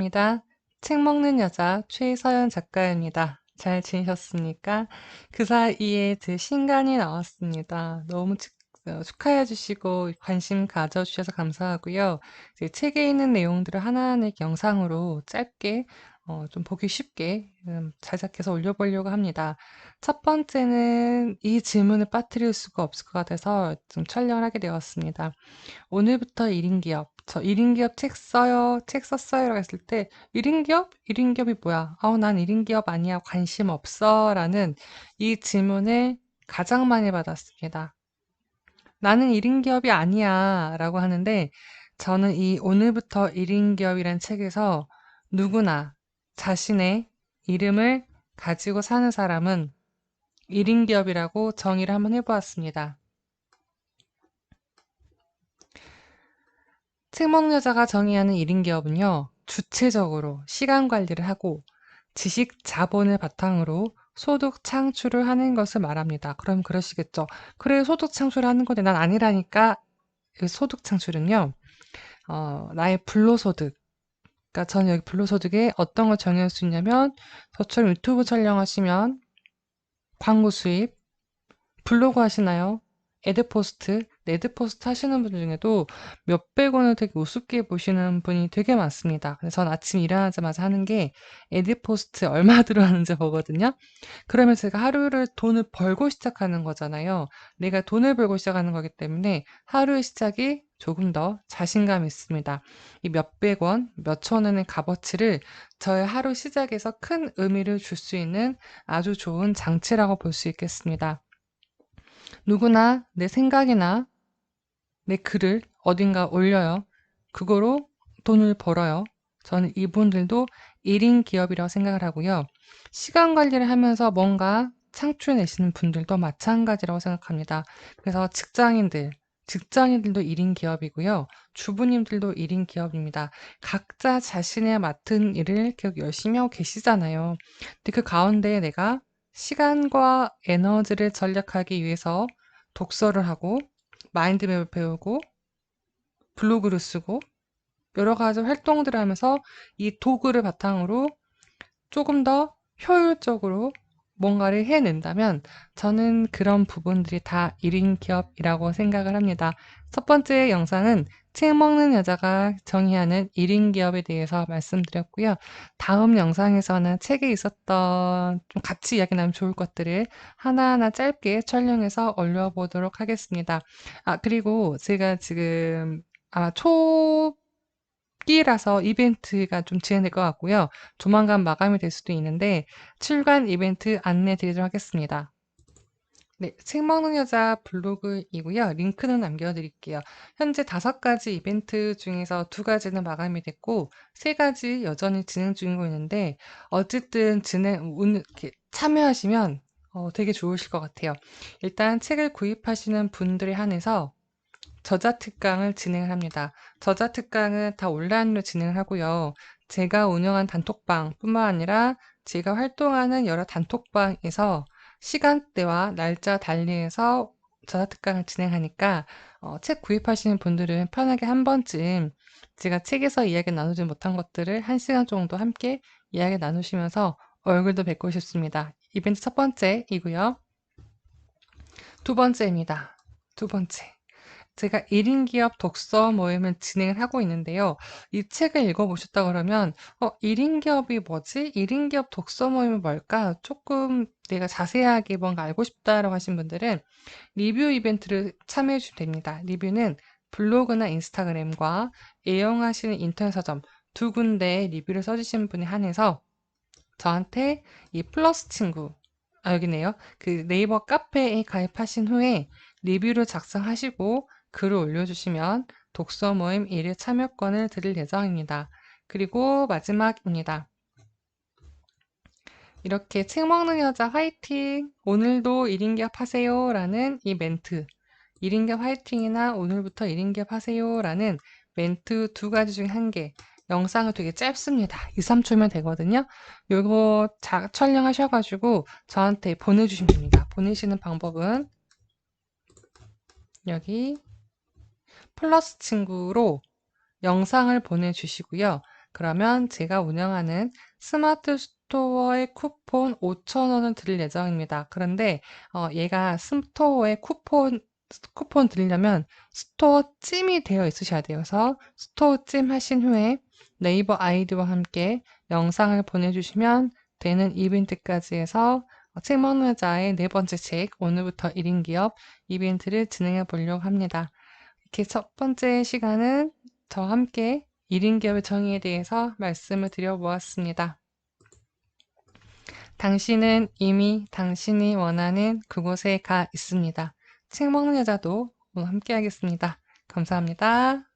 입니다. 책 먹는 여자 최서연 작가입니다. 잘 지내셨습니까? 그 사이에 제 신간이 나왔습니다. 너무 축, 어, 축하해 주시고 관심 가져주셔서 감사하고요. 제 책에 있는 내용들을 하나하나 영상으로 짧게 어, 좀 보기 쉽게 음, 제작해서 올려보려고 합니다. 첫 번째는 이 질문을 빠뜨릴 수가 없을 것 같아서 좀 촬영을 하게 되었습니다. 오늘부터 1인 기업. 저 1인 기업 책 써요. 책 썼어요. 라고 했을 때 1인 기업? 1인 기업이 뭐야? 아우 난 1인 기업 아니야. 관심 없어. 라는 이 질문을 가장 많이 받았습니다. 나는 1인 기업이 아니야. 라고 하는데 저는 이 오늘부터 1인 기업이란 책에서 누구나 자신의 이름을 가지고 사는 사람은 1인 기업이라고 정의를 한번 해보았습니다. 책먹여자가 정의하는 1인 기업은요, 주체적으로 시간 관리를 하고 지식 자본을 바탕으로 소득 창출을 하는 것을 말합니다. 그럼 그러시겠죠. 그래, 소득 창출을 하는 건데 난 아니라니까. 그 소득 창출은요, 어, 나의 불로소득. 그러니까 저는 여기 불로소득에 어떤 걸 정의할 수 있냐면, 저처럼 유튜브 촬영하시면 광고 수입, 블로그 하시나요? 에드포스트, 네드포스트 하시는 분 중에도 몇백 원을 되게 우습게 보시는 분이 되게 많습니다. 그래서 전 아침 일어나자마자 하는 게 에드포스트 얼마 들어가는지 보거든요. 그러면 제가 하루를 돈을 벌고 시작하는 거잖아요. 내가 돈을 벌고 시작하는 거기 때문에 하루의 시작이 조금 더 자신감 있습니다. 이 몇백 원, 몇천 원의 값어치를 저의 하루 시작에서 큰 의미를 줄 수 있는 아주 좋은 장치라고 볼 수 있겠습니다. 누구나 내 생각이나 내 글을 어딘가 올려요. 그거로 돈을 벌어요. 저는 이분들도 1인 기업이라고 생각을 하고요. 시간 관리를 하면서 뭔가 창출해내시는 분들도 마찬가지라고 생각합니다. 그래서 직장인들, 직장인들도 1인 기업이고요. 주부님들도 1인 기업입니다. 각자 자신의 맡은 일을 계속 열심히 하고 계시잖아요. 근데 그 가운데 내가 시간과 에너지를 전략하기 위해서 독서를 하고 마인드맵을 배우고 블로그를 쓰고 여러 가지 활동들을 하면서 이 도구를 바탕으로 조금 더 효율적으로 뭔가를 해낸다면 저는 그런 부분들이 다 1인 기업이라고 생각을 합니다. 첫 번째 영상은 책 먹는 여자가 정의하는 1인 기업에 대해서 말씀드렸고요. 다음 영상에서는 책에 있었던 좀 같이 이야기 나면 좋을 것들을 하나하나 짧게 촬영해서 올려보도록 하겠습니다. 아, 그리고 제가 지금 아마 초기라서 이벤트가 좀 진행될 것 같고요. 조만간 마감이 될 수도 있는데 출간 이벤트 안내 드리도록 하겠습니다. 네, 책 먹는 여자 블로그이고요. 링크는 남겨 드릴게요. 현재 다섯 가지 이벤트 중에서 두 가지는 마감이 됐고 세 가지 여전히 진행 중이고 있는데 어쨌든 진행 이렇게 참여하시면 어, 되게 좋으실 것 같아요. 일단 책을 구입하시는 분들에 한해서 저자 특강을 진행을 합니다. 저자 특강은 다 온라인으로 진행을 하고요. 제가 운영한 단톡방뿐만 아니라 제가 활동하는 여러 단톡방에서 시간대와 날짜 달리해서 전화 특강을 진행하니까 어, 책 구입하시는 분들은 편하게 한 번쯤 제가 책에서 이야기 나누지 못한 것들을 한 시간 정도 함께 이야기 나누시면서 얼굴도 뵙고 싶습니다. 이벤트 첫 번째이고요. 두 번째입니다. 두 번째. 제가 1인 기업 독서 모임을 진행을 하고 있는데요. 이 책을 읽어보셨다 그러면 어, 1인 기업이 뭐지? 1인 기업 독서 모임이 뭘까? 조금 내가 자세하게 뭔가 알고 싶다라고 하신 분들은 리뷰 이벤트를 참여해 주시면 됩니다. 리뷰는 블로그나 인스타그램과 애용하시는 인터넷 서점 두 군데 리뷰를 써주신 분에 한해서 저한테 이 플러스 친구 아 여기네요. 그 네이버 카페에 가입하신 후에 리뷰를 작성하시고 글을 올려주시면 독서 모임 1회 참여권을 드릴 예정입니다. 그리고 마지막입니다. 이렇게 책 먹는 여자 화이팅! 오늘도 1인 기업 하세요! 라는 이 멘트 1인 기업 화이팅이나 오늘부터 1인 기업 하세요! 라는 멘트 두 가지 중에 한 개. 영상은 되게 짧습니다. 2, 3초면 되거든요. 요거 자, 촬영하셔가지고 저한테 보내주시면 됩니다. 보내시는 방법은 여기 플러스 친구로 영상을 보내주시고요. 그러면 제가 운영하는 스마트 스토어의 쿠폰 5,000원을 드릴 예정입니다. 그런데 어, 얘가 스토어에 쿠폰 쿠폰 드리려면 스토어 찜이 되어 있으셔야. 그래서 스토어 찜 하신 후에 네이버 아이디와 함께 영상을 보내주시면 되는 이벤트까지 해서 책 먹는 여자의 네 번째 책 오늘부터 1인 기업 이벤트를 진행해 보려고 합니다. 이렇게 첫 번째 시간은 저와 함께 1인 기업의 정의에 대해서 말씀을 드려보았습니다. 당신은 이미 당신이 원하는 그곳에 가 있습니다. 책 먹는 여자도 오늘 함께 하겠습니다. 감사합니다.